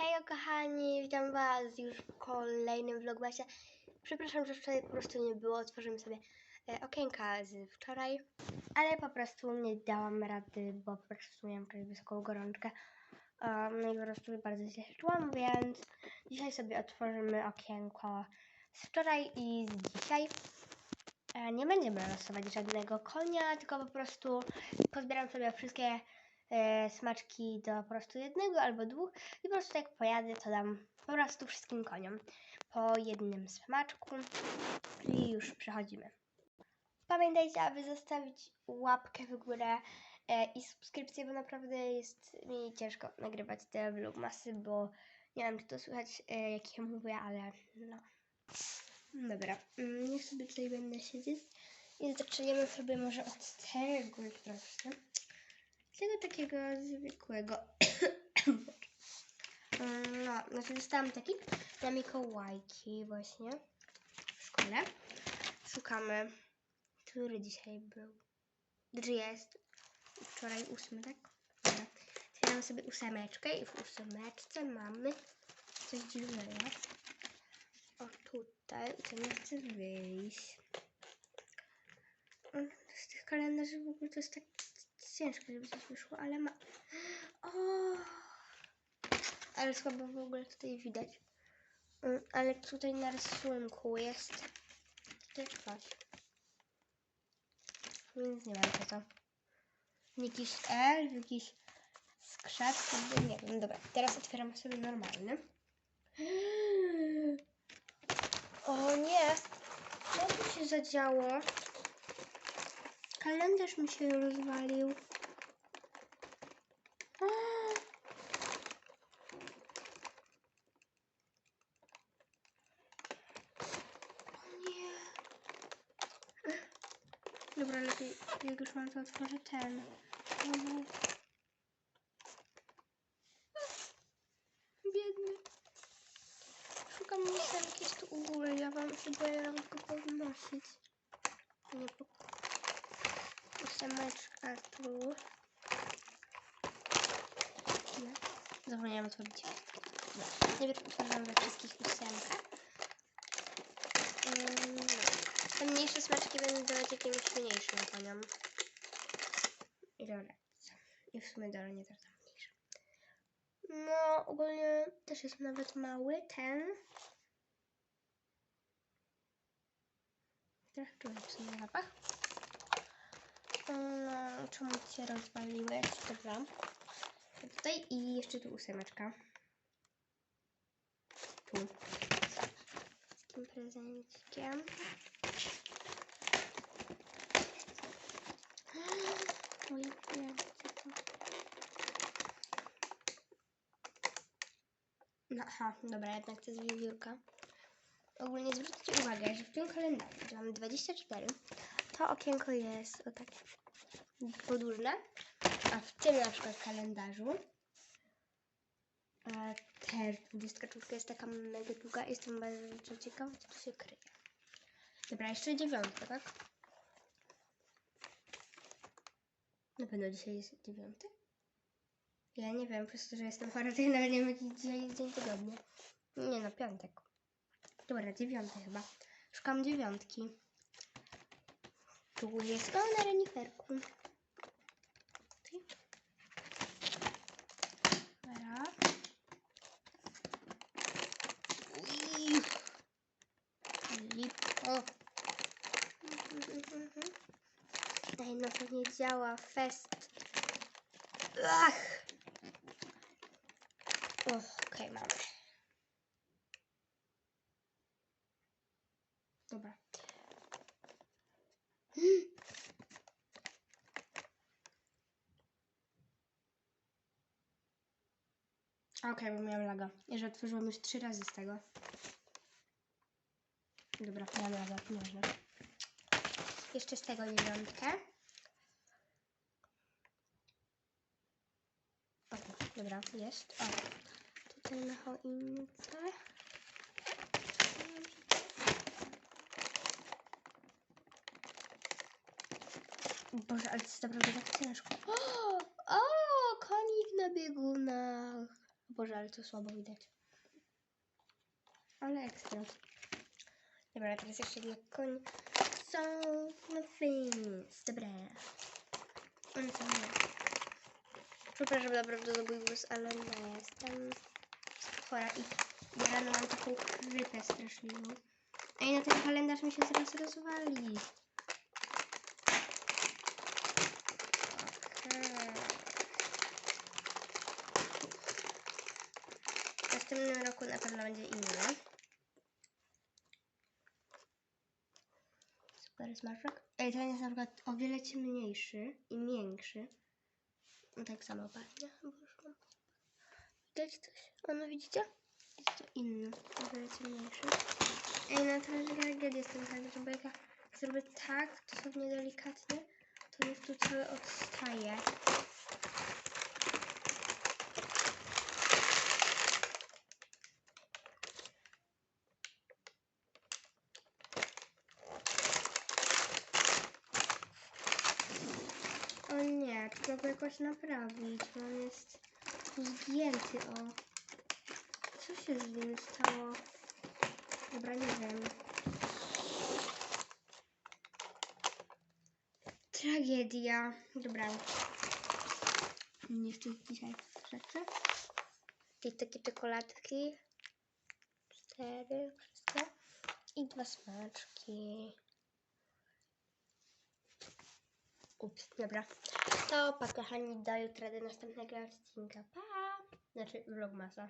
Hej kochani, witam was już w kolejnym vlogmasie. Przepraszam, że wczoraj po prostu nie było, otworzymy sobie e, okienka z wczoraj, ale po prostu nie dałam rady, bo po prostu miałam wczoraj wysoką gorączkę. Um, no i po prostu bardzo się czułam, więc dzisiaj sobie otworzymy okienko z wczoraj i z dzisiaj. E, nie będziemy losować żadnego konia, tylko po prostu pozbieram sobie wszystkie smaczki do po prostu jednego albo dwóch i po prostu jak pojadę, to dam po prostu wszystkim koniom po jednym smaczku i już przechodzimy. Pamiętajcie, aby zostawić łapkę w górę e, i subskrypcję, bo naprawdę jest mi ciężko nagrywać te vlogmasy, bo nie wiem, czy to słychać, e, jak ja mówię, ale no. Dobra, mm, niech sobie tutaj będę siedzieć i zaczniemy sobie może od tego, proszę. Tego takiego zwykłego. No, znaczy dostałam taki na Mikołajki właśnie w szkole. Szukamy, który dzisiaj był. Czy jest? Wczoraj ósmy, tak? Dobra. Otwieram sobie ósemeczkę i w ósemeczce mamy coś dziwnego. O, tutaj. To nie chce wyjść. Z tych kalendarzy w ogóle to jest tak ciężko, żeby coś wyszło, ale ma... O! Ale słabo w ogóle tutaj widać. Mm, Ale tutaj na rysunku jest tutaj coś. Więc nie wiem co to. Jakiś L, jakiś skrzat, nie wiem. Dobra, teraz otwieram sobie normalny. O nie! Co tu się zadziało? Kalendarz mi się rozwalił. Nie. Dobra, lepiej, jak już mam, to otworzę ten. Biedny. Szukam ósemki tu u góry, ja wam się boję nawet go podnosić. Nie. Ósemeczka tu. Zapomniałam otworzyć. No. Najpierw otworzyłam we wszystkich ósemkach. Mm, no. Te mniejsze smaczki będą dawać jakimś mniejszym koniom. I dobra. I w sumie dobra, nie teraz tam mniejsze. No, ogólnie też jest nawet mały, ten. Trochę czuję w sumie zapach. No, czemu ci się rozwaliłeś? Dobra. Tutaj i jeszcze tu ósemeczka. Tu. Z nie, co to? No, aha, dobra, jednak to jest wiewiórka. Ogólnie zwróćcie uwagę, że w tym kalendarzu, gdzie mamy 24, to okienko jest o takie podłużne, a w tym na przykład kalendarzu e, też 24 jest taka mega długa. Jestem bardzo ciekawa, co tu się kryje. Dobra, jeszcze dziewiątka, tak? Na pewno dzisiaj jest dziewiąty? Ja nie wiem, przez to, że jestem chora, to ja nawet nie wiem, jaki dzisiaj jest dzień tygodnia. Nie no, piątek. Dobra, dziewiąty chyba. Szukam dziewiątki. Tu jest o, na reniferku. Dobra. Ui. Lipo. Ej, no to nie działa. Fest. Ach. Okej, mamy. Dobra. Okej, bo miałam laga. I że otworzyłam już trzy razy z tego. Dobra, miałam laga, nieważne. Jeszcze z tego dziewiątkę. O, dobra, jest. O, tutaj na choince. Boże, ale to jest naprawdę tak ciężko. O, o konik na biegunach. Boże, ale to słabo widać. Ale ekstra. Dobra, teraz jeszcze dla koń. Są muffins. Dobra. On to nie. Przepraszam naprawdę za mój głos, ale no jestem chora i ja mam taką chrypę straszliwą. Ej, no ten kalendarz mi się zaraz rozwali. Następnym roku na pewno będzie inny. Super smaczek. Ej, ten jest na przykład o wiele ciemniejszy i miększy. No tak samo pachnie. Widać coś? Ono widzicie? Jest to inny, o wiele ciemniejszy. Ej, no to tragedia z tym kalendarzem, bo jak ja zrobię tak, dosłownie delikatnie, to już tu cały odstaje. O nie, trzeba go jakoś naprawić, bo on jest zgięty, o. Co się z nim stało? Dobra, nie wiem. Tragedia. Dobra. Jeszcze dzisiaj rzeczy. I takie czekoladki. Cztery, wszystko. I dwa smaczki. Ups, dobra. To pa kochani, do jutra, do następnego odcinka. Pa! Znaczy vlogmasa.